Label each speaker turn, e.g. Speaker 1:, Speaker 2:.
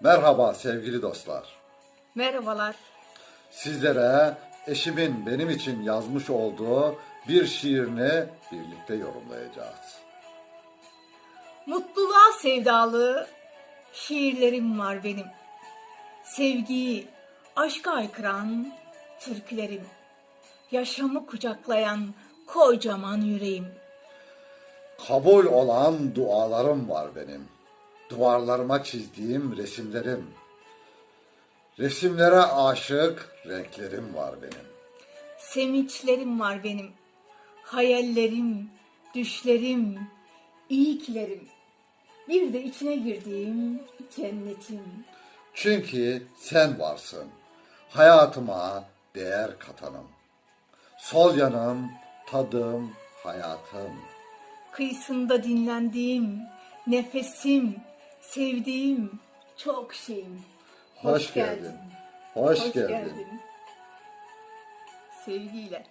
Speaker 1: Merhaba sevgili dostlar.
Speaker 2: Merhabalar.
Speaker 1: Sizlere eşimin benim için yazmış olduğu bir şiirini birlikte yorumlayacağız.
Speaker 2: Mutluluğa sevdalı şiirlerim var benim. Sevgiyi, aşka aykıran türkülerim. Yaşamı kucaklayan kocaman yüreğim.
Speaker 1: Kabul olan dualarım var benim. Duvarlarıma çizdiğim resimlerim. Resimlere aşık renklerim var benim.
Speaker 2: Sevinçlerim var benim. Hayallerim, düşlerim, iyiliklerim. Bir de içine girdiğim cennetim.
Speaker 1: Çünkü sen varsın. Hayatıma değer katanım. Sol yanım, tadım, hayatım.
Speaker 2: Kıyısında dinlendiğim, nefesim, sevdiğim çok şeyim.
Speaker 1: Hoş, geldin. Hoş, geldin.
Speaker 2: Sevgiyle.